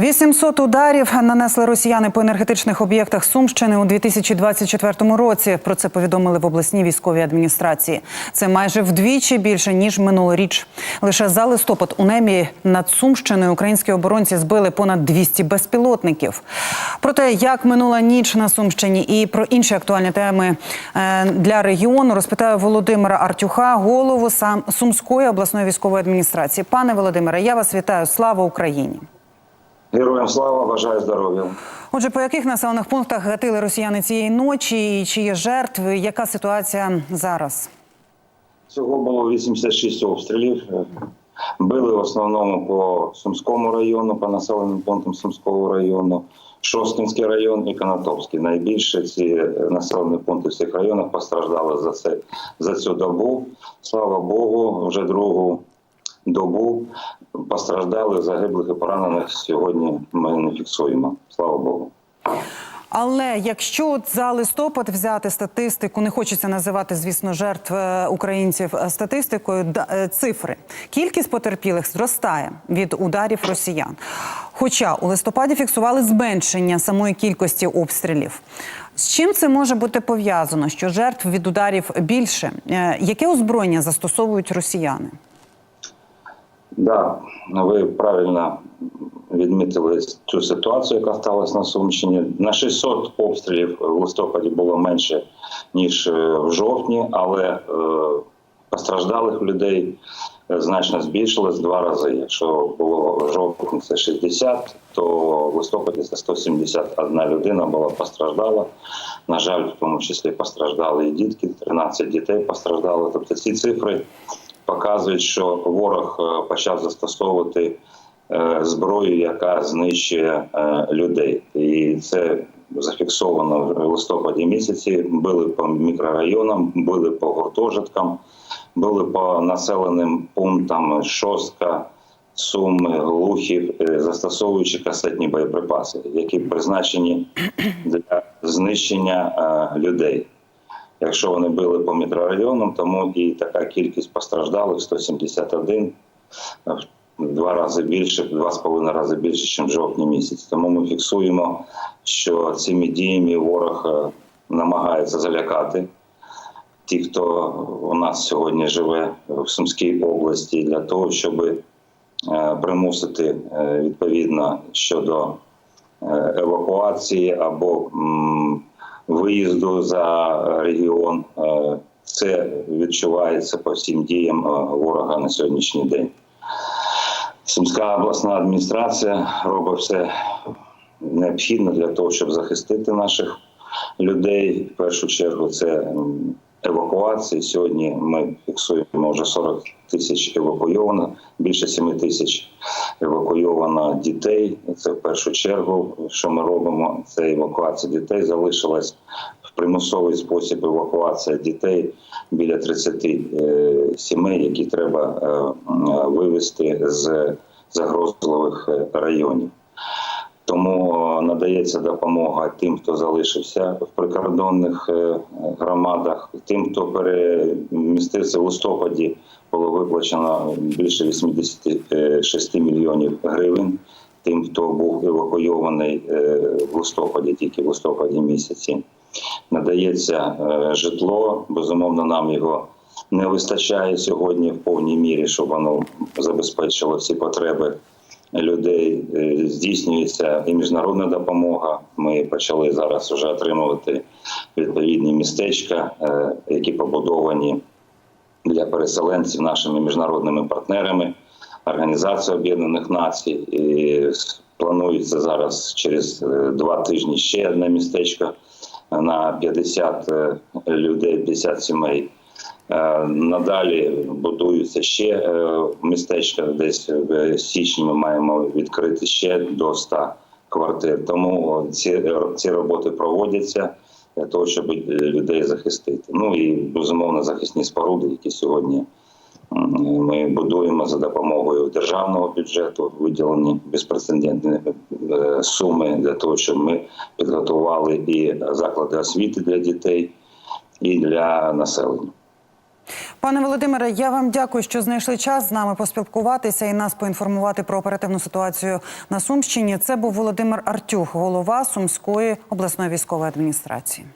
800 ударів нанесли росіяни по енергетичних об'єктах Сумщини у 2024 році. Про це повідомили в обласній військовій адміністрації. Це майже вдвічі більше ніж минулоріч. Лише за листопад у небі над Сумщиною українські оборонці збили понад 200 безпілотників. Про те, як минула ніч на Сумщині, і про інші актуальні теми е, для регіону розпитаю Володимира Артюха, голову сам Сумської обласної військової адміністрації. Пане Володимире, я вас вітаю. Слава Україні! Героям слава, бажаю здоров'я. Отже, по яких населених пунктах гатили росіяни цієї ночі? І чи є жертви? Яка ситуація зараз? Всього було 86 обстрілів. Били в основному по Сумському району, по населеним пунктам Сумського району, Шосткинський район і Канатопський. Найбільше ці населені пункти в цих районах постраждали за це за цю добу. Слава Богу, вже другу добу постраждали, загиблих і поранених сьогодні ми не фіксуємо. Слава Богу. Але якщо от за листопад взяти статистику, не хочеться називати, звісно, жертв е, українців е, статистикою, е, цифри. Кількість потерпілих зростає від ударів росіян. Хоча у листопаді фіксували зменшення самої кількості обстрілів. З чим це може бути пов'язано? Що жертв від ударів більше? Яке озброєння застосовують росіяни? Да, ви правильно відмітили цю ситуацію, яка сталася на Сумщині. На 600 обстрілів в листопаді було менше ніж е, в жовтні, але е, постраждалих людей е, значно збільшилось два рази. Якщо було в жовтні це 60, то в листопаді це 171 людина була постраждала. На жаль, в тому числі постраждали і дітки, 13 дітей постраждали. Тобто ці цифри показують, що ворог е, почав застосовувати е, зброю, яка знищує е, людей, і це зафіксовано в листопаді місяці. Били по мікрорайонам, били по гуртожиткам, били по населеним пунктам Шостка. Суми, Глухів, застосовуючи касетні боєприпаси, які призначені для знищення людей. Якщо вони били по мікрорайонам, тому і така кількість постраждалих 171 в два рази більше, в два з половиною рази більше, ніж в жовтні місяці. Тому ми фіксуємо, що цими діями ворог е, намагається залякати ті, хто у нас сьогодні живе в Сумській області, для того, щоб е, примусити е, відповідно щодо е, евакуації або виїзду за регіон. Е, Це відчувається по всім діям е, ворога на сьогоднішній день. Сумська обласна адміністрація робить все необхідне для того, щоб захистити наших людей. В першу чергу це м, евакуації. Сьогодні ми фіксуємо вже 40 тисяч евакуйовано, більше 7 тисяч евакуйовано дітей. Це в першу чергу, що ми робимо, це евакуація дітей. Залишилась в примусовий спосіб евакуація дітей біля 30 е, сімей, які треба вивести вивезти з загрозливих е, районів. Тому е, надається допомога тим, хто залишився в прикордонних е, громадах, тим, хто перемістився в листопаді, було виплачено більше 86 мільйонів гривень. Тим, хто був евакуйований е, в листопаді, тільки в листопаді місяці, надається е, житло. Безумовно, нам його не вистачає сьогодні в повній мірі, щоб воно забезпечило всі потреби людей. Е, Здійснюється і міжнародна допомога. Ми почали зараз вже отримувати відповідні містечка, е, які побудовані для переселенців нашими міжнародними партнерами, Організація Об'єднаних Націй. І планується зараз через е, два тижні ще одне містечко на 50 е, людей, 50 сімей. Е, Надалі будуються ще е, містечка. Десь в січні ми маємо відкрити ще до 100 квартир. Тому ці, ці роботи проводяться для того, щоб е, людей захистити. Ну і безумовно захисні споруди, які сьогодні ми будуємо за допомогою державного бюджету, виділені безпрецедентні е, суми для того, щоб ми підготували і заклади освіти для дітей, і для населення. Пане Володимире, я вам дякую, що знайшли час з нами поспілкуватися і нас поінформувати про оперативну ситуацію на Сумщині. Це був Володимир Артюх, голова Сумської обласної військової адміністрації.